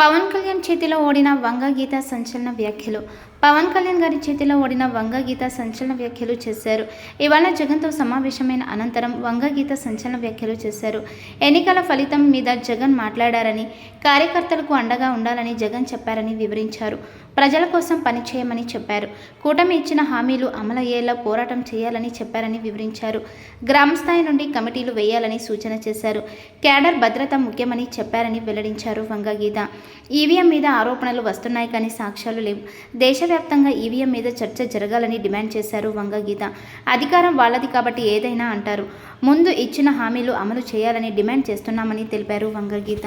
పవన్ కళ్యాణ్ చేతిలో ఓడిన వంగ గీత సంచలన వ్యాఖ్యలు. పవన్ కళ్యాణ్ గారి చేతిలో ఓడిన వంగ గీత సంచలన వ్యాఖ్యలు చేశారు. ఇవాళ జగన్తో సమావేశమైన అనంతరం వంగ గీత సంచలన వ్యాఖ్యలు చేశారు. ఎన్నికల ఫలితం మీద జగన్ మాట్లాడారని కార్యకర్తలకు అండగా ఉండాలని జగన్ చెప్పారని వివరించారు. ప్రజల కోసం పనిచేయమని చెప్పారు. కూటమి ఇచ్చిన హామీలు అమలయ్యేలా పోరాటం చేయాలని చెప్పారని వివరించారు. గ్రామస్థాయి నుండి కమిటీలు వేయాలని సూచన చేశారు. క్యాడర్ భద్రత ముఖ్యమని చెప్పారని వెల్లడించారు వంగగీత ఈవీఎం మీద ఆరోపణలు వస్తున్నాయి కానీ సాక్ష్యాలు లేవు. దేశవ్యాప్తంగా ఈవీఎం మీద చర్చ జరగాలని డిమాండ్ చేశారు వంగగీత అధికారం వాళ్ళది కాబట్టి ఏదైనా అంటారు. ముందు ఇచ్చిన హామీలు అమలు చేయాలని డిమాండ్ చేస్తున్నామని తెలిపారు వంగగీత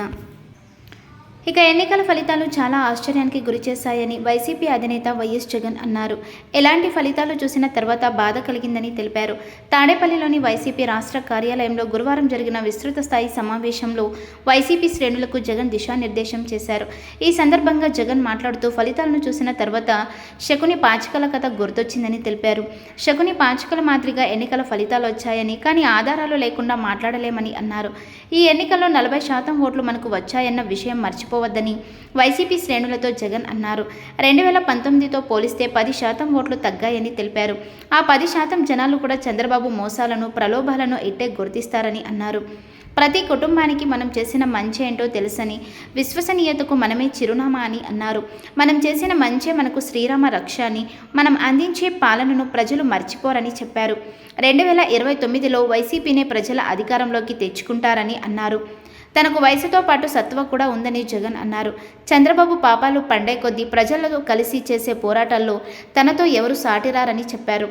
ఇక ఎన్నికల ఫలితాలు చాలా ఆశ్చర్యానికి గురిచేశాయని వైసీపీ అధినేత వైఎస్ జగన్ అన్నారు. ఎలాంటి ఫలితాలు చూసిన తర్వాత బాధ కలిగిందని తెలిపారు. తాడేపల్లిలోని వైసీపీ రాష్ట్ర కార్యాలయంలో గురువారం జరిగిన విస్తృత స్థాయి సమావేశంలో వైసీపీ శ్రేణులకు జగన్ దిశానిర్దేశం చేశారు. ఈ సందర్భంగా జగన్ మాట్లాడుతూ ఫలితాలను చూసిన తర్వాత శకుని పాచికల కథ గుర్తొచ్చిందని తెలిపారు. శకుని పాచికల మాదిరిగా ఎన్నికల ఫలితాలు వచ్చాయని కానీ ఆధారాలు లేకుండా మాట్లాడలేమని అన్నారు. ఈ ఎన్నికల్లో నలభై శాతం ఓట్లు మనకు వచ్చాయన్న విషయం మర్చిపోవద్దని వైసీపీ శ్రేణులతో జగన్ అన్నారు. రెండు వేల పంతొమ్మిదితో పోలిస్తే పది శాతం ఓట్లు తగ్గాయని తెలిపారు. ఆ పది శాతం జనాలు కూడా చంద్రబాబు మోసాలను ప్రలోభాలను ఇట్టే గుర్తిస్తారని అన్నారు. ప్రతి కుటుంబానికి మనం చేసిన మంచి ఏంటో తెలుసని విశ్వసనీయతకు మనమే చిరునామా అని అన్నారు. మనం చేసిన మంచే మనకు శ్రీరామ రక్ష అని మనం అందించే పాలనను ప్రజలు మర్చిపోరని చెప్పారు. రెండు వేల ఇరవై తొమ్మిదిలో వైసీపీనే ప్రజల అధికారంలోకి తెచ్చుకుంటారని అన్నారు. తనకు వయసుతో పాటు సత్వ కూడా ఉందని జగన్ అన్నారు. చంద్రబాబు పాపాలు పండే కొద్దీ ప్రజలతో కలిసి చేసే పోరాటాల్లో తనతో ఎవరు సాటిరారని చెప్పారు.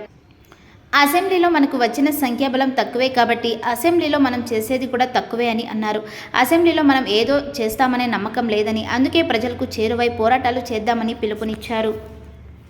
అసెంబ్లీలో మనకు వచ్చిన సంఖ్యాబలం తక్కువే కాబట్టి అసెంబ్లీలో మనం చేసేది కూడా తక్కువే అని అన్నారు. అసెంబ్లీలో మనం ఏదో చేస్తామనే నమ్మకం లేదని అందుకే ప్రజలకు చేరువై పోరాటాలు చేద్దామని పిలుపునిచ్చారు.